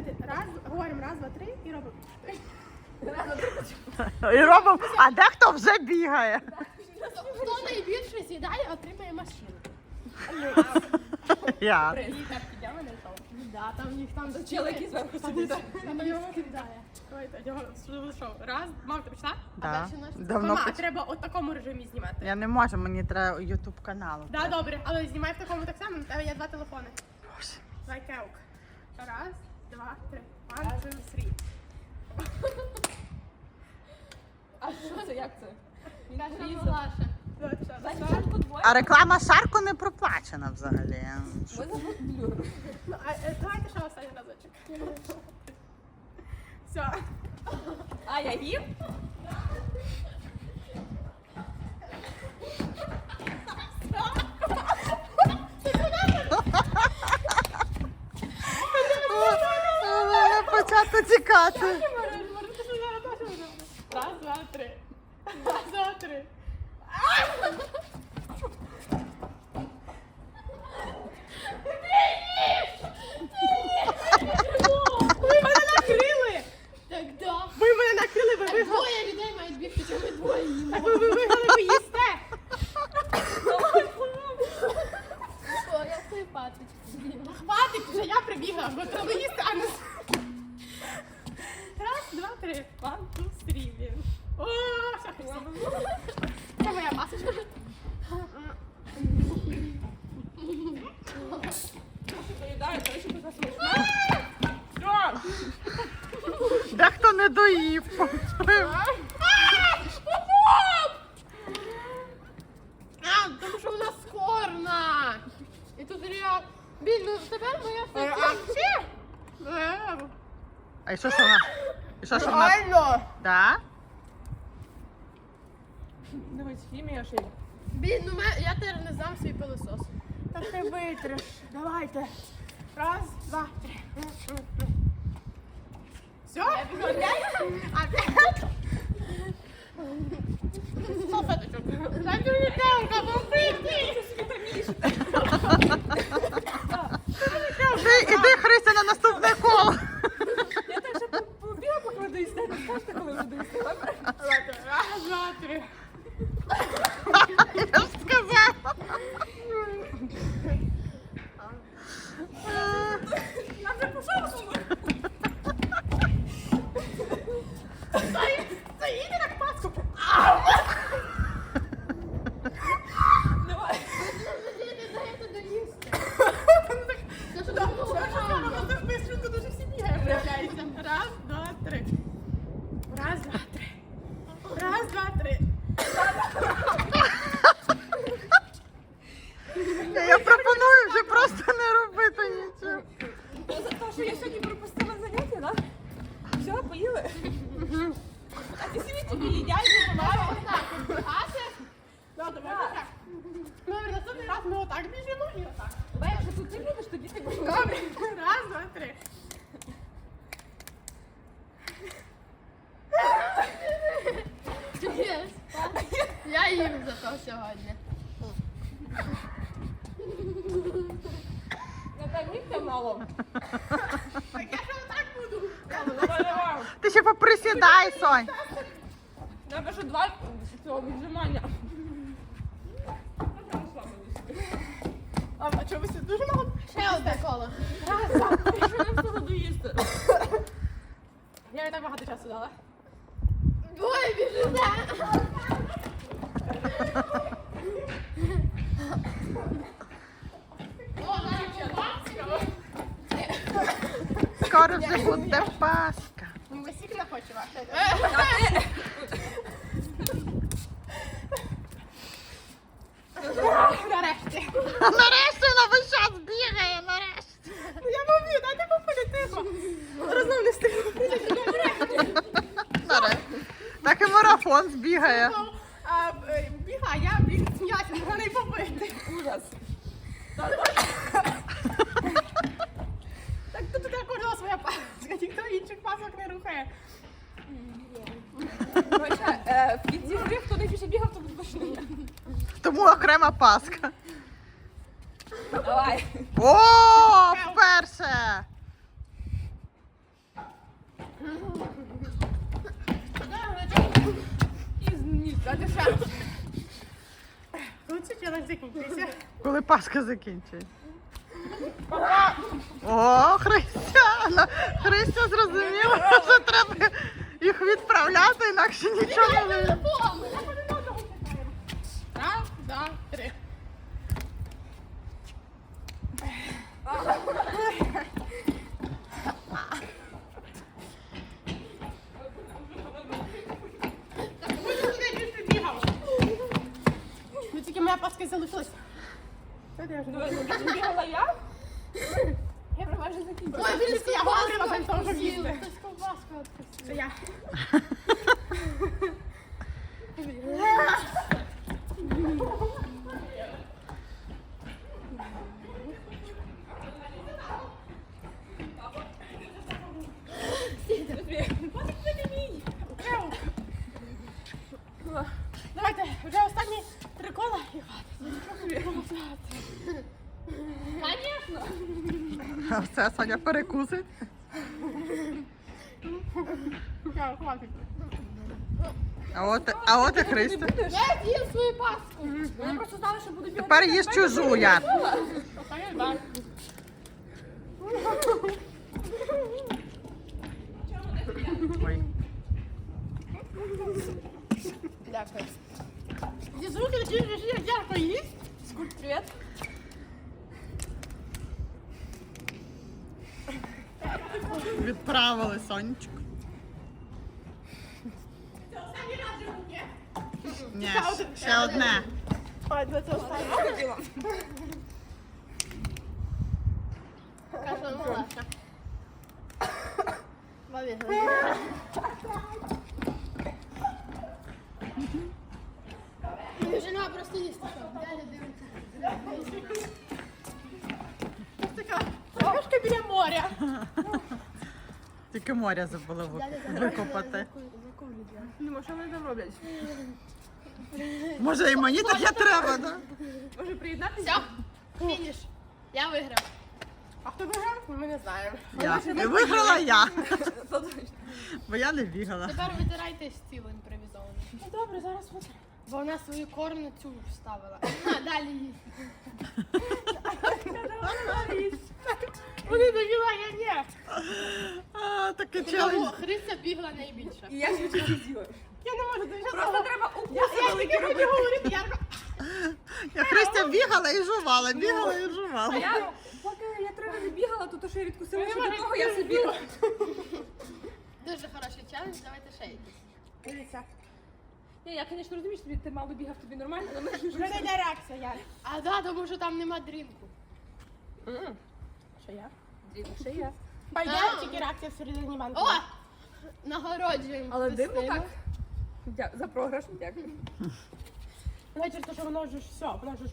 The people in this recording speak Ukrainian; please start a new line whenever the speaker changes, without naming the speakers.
Давайте раз, говоримо раз, два, три і робимо.
І робимо, а дехто вже бігає.
Хто найбільше сідає, отримає машину.
Я.
Так підняли на шоу. Да, там їх там до
Чоловіки зверху сидять.
Там його кидає. Давайте, його що, раз, мам, ти пішла?
Да.
А далі наш-
Давно
Мама, треба от такому режимі знімати.
Я не можу, мені треба ютуб каналу.
Да, добре, але знімай в такому так само, у тебе є два телефони. Давай кеук. Раз, два, три. One, two, three.
А що це, як це? Значить, спочатку двоє.
А реклама Шарку не проплачена взагалі.
Ми забули блюр.
Ну, а, е, Давайте ще останній разочок. Все.
А, я їм?
Тікати.
Раз, два, три. Раз, два, три. Ви мене накрили!
Так да.
Ви мене накрили, ви виграли.
Двоє людей мають бігти, чому ми двоє їмо.
Так ви ви виграли, ви їсте.
О, я свою паточку з'їла.
Хватить вже, я прибігла, бо треба їсти, а не... Раз, два, три. One, О. Це моя масочка.
Буде смачно.
Дехто не доїв.
А, тому що вона скорна. І тут реально... Біль, ну тепер моя
А
стаття.
ще?
А і що ж вона? Що ж вона?
Реально.
Да?
Дивись, хімія ще.
Біль, ну ме- я тепер не здам свій пилосос.
Та ти витриш. Давайте. Раз, два, три. Все? Опять? Салфеточок. Дайте мені телка, попити.
Іди, іди, Христя, на наступне коло.
Я так ще по- побігла, поки ви доїсте. Не скажете, коли ви доїсте. добре?
Давайте. Раз, два, три.
Я ж сказала.
Нам вже пішов.
Це їде як паску.
Давай.
Не даєте доїсти. Це ж
Да,
було
що ж це,
рано.
воно так бистренько дуже всі бігає, виявляється. Раз, два, три. Раз, два, три. Раз, два, три.
Я пропоную вже просто не робити нічого.
То за те, що я сьогодні пропустила заняття, так? Все, поїли? А ті собі тільки їдять, і помагають.
Да, давайте так. Добре, наступний раз ми отак біжимо і отак.
Давай, якщо тут ти будеш, тоді ти будеш.
Добре. Раз, два, три.
Yes. Я їм за то сьогодні.
Не так місця мало.
Так я ж отак буду.
Давай, давай.
Ти ще поприсідай, Сонь.
Треба ще два цього віджимання.
А, а чого ви сюди дуже мало?
Ще одне коло.
Я ще не встигла доїсти.
Я і так багато часу дала.
Двоє біжите. О, зараз побачимо.
Скоро вже буде Пасха.
Ну, ви сік не хочемо. Нарешті.
Нарешті вона весь час бігає, нарешті.
Я мовлю, дайте попити тихо. Розмов не встигну.
Нарешті. Так і марафон збігає.
А, е, Біга, а я біг сміятися, не можна й попити.
Ужас.
Так тут у кожного своя паска, ніхто інших пасок не рухає.
окрема паска.
Давай.
О, вперше! Коли паска закінчить. О, Христя! Христя зрозуміла, що треба їх відправляти, інакше нічого не
більше бігав. Ну тільки моя паска залишилась. Це я вже
Бігала я. Я вже майже закінчила.
Ой, більше я говорила, там того їсти. Хтось ковбаску відпустив. Це я. Давайте, вже останні три кола і хватить. Конечно.
А все, Соня перекусить.
Так, хватить.
А от, а от і Христя.
Я з'їв свою паску.
Я просто знала, що буду бігати.
Тепер їж чужу, Ян.
Пам'ятаю.
Ой.
Дякую. Ці звуки такі ж як ярко їсть.
Скульт,
Відправили Сонечку. Ні, ще одне.
Ой, це це останнє. Каша малаша. Бабі, Жена просто їсти. Далі дивиться. Ось така трошки біля моря.
Тільки моря забули ви- викопати.
Ну, що вони там роблять?
Може і мені таке треба, да?
Може приєднатися?
Все, фініш. Я виграв. А хто виграв? Ми не знаємо.
Я. І виграла я. Бо я не бігала.
Тепер витирайте стіл імпровізований.
Ну добре, зараз от.
Бо вона свою корницю вставила. А, далі їсть. Вони доїла, я ні.
А, такий челендж.
Христя бігла найбільше.
І я швидше сиділа.
Я не можу дуже
Просто треба
Я,
укуси
я
великі
тільки
робити.
хочу говорити, я
Я Христя бігала і жувала, бігала і
А
жувала.
я, поки я три рази бігала, то то, що я відкусила,
Ну,
що до того я собі.
Дуже хороший челендж, давайте ще якийсь.
Дивіться. Ні, я, звісно, розумію, що тобі ти мало бігав тобі нормально, але ми ж
Вже не реакція, я. А да, тому що там нема дрінку.
Що я? Ще я.
Тільки реакція всередині банки.
О! Нагороджуємо.
Але дивно так. Дя- За програш, дякую.
Вечір, то що воно ж все, воно ж об